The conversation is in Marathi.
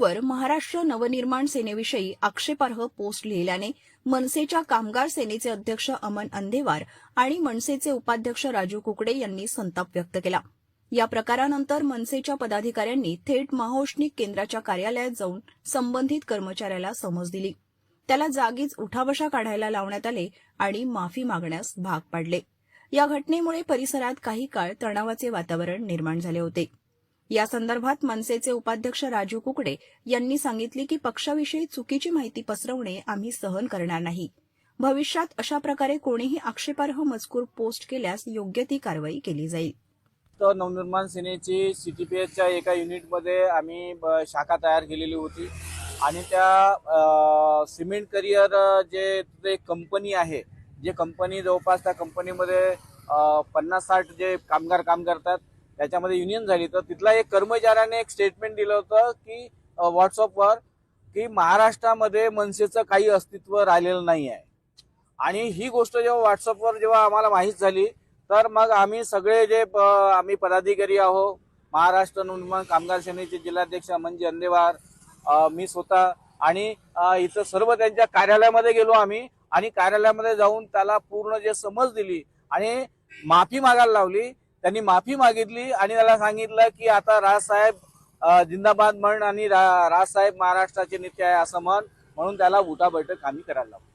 वर महाराष्ट्र नवनिर्माण सेनेविषयी आक्षेपार्ह पोस्ट लिहिल्याने मनसेच्या कामगार सेनेचे अध्यक्ष अमन अंदेवार आणि मनसेचे उपाध्यक्ष राजू कुकडे यांनी संताप व्यक्त केला. या प्रकारानंतर मनसेच्या पदाधिकाऱ्यांनी थेट महाौष्णिक केंद्राच्या कार्यालयात जाऊन संबंधित कर्मचाऱ्याला समज दिली. त्याला जागीच उठाबशा काढायला लावण्यात आले आणि माफी मागण्यास भाग पाडले. या घटनेमुळे परिसरात काही काळ तणावाचे वातावरण निर्माण झाले होते. या संदर्भात मनसेचे उपाध्यक्ष राजू कुकडे यांनी सांगितले की पक्षाविषयी चुकीची माहिती पसरवणे आम्ही सहन करणार नाही. भविष्यात अशा प्रकारे कोणीही आक्षेपार्ह मजकूर पोस्ट केल्यास योग्य ती कारवाई केली जाईल. तर नवनिर्माण सेनेची सीटीपीएसच्या एका युनिटमध्ये आम्ही ब- शाखा तयार केलेली होती. आणि त्या सिमेंट करिअर जे तिथे कंपनी आहे जे कंपनी जवळपास त्या कंपनीमध्ये पन्नास साठ जे कामगार काम करतात त्याच्यामध्ये युनियन झाली. तर तिथला एक कर्मचाऱ्याने एक स्टेटमेंट दिलं होतं की व्हॉट्सअपवर की महाराष्ट्रामध्ये मनसेचं काही अस्तित्व राहिलेलं नाही आहे आणि ही गोष्ट जेव्हा व्हॉट्सअपवर जेव्हा आम्हाला माहीत झाली तर मग आम्ही सगळे जे प- आम्ही पदाधिकारी आहो महाराष्ट्र नवनिर्माण कामगार सेनेचे जिल्हाध्यक्ष म्हणजे अंदेवार मी स्वतः आणि इथं सर्व त्यांच्या कार्यालयामध्ये गेलो आम्ही. आणि कार्यालयामध्ये जाऊन त्याला पूर्ण जे समज दिली आणि माफी मागायला लावली. त्यांनी माफी मागितली आणि त्याला सांगितलं की आता राजसाहेब जिंदाबाद म्हण आणि रा- राजसाहेब महाराष्ट्राचे नेते आहे असं म्हण म्हणून त्याला उठाबैठक आम्ही करायला लागतो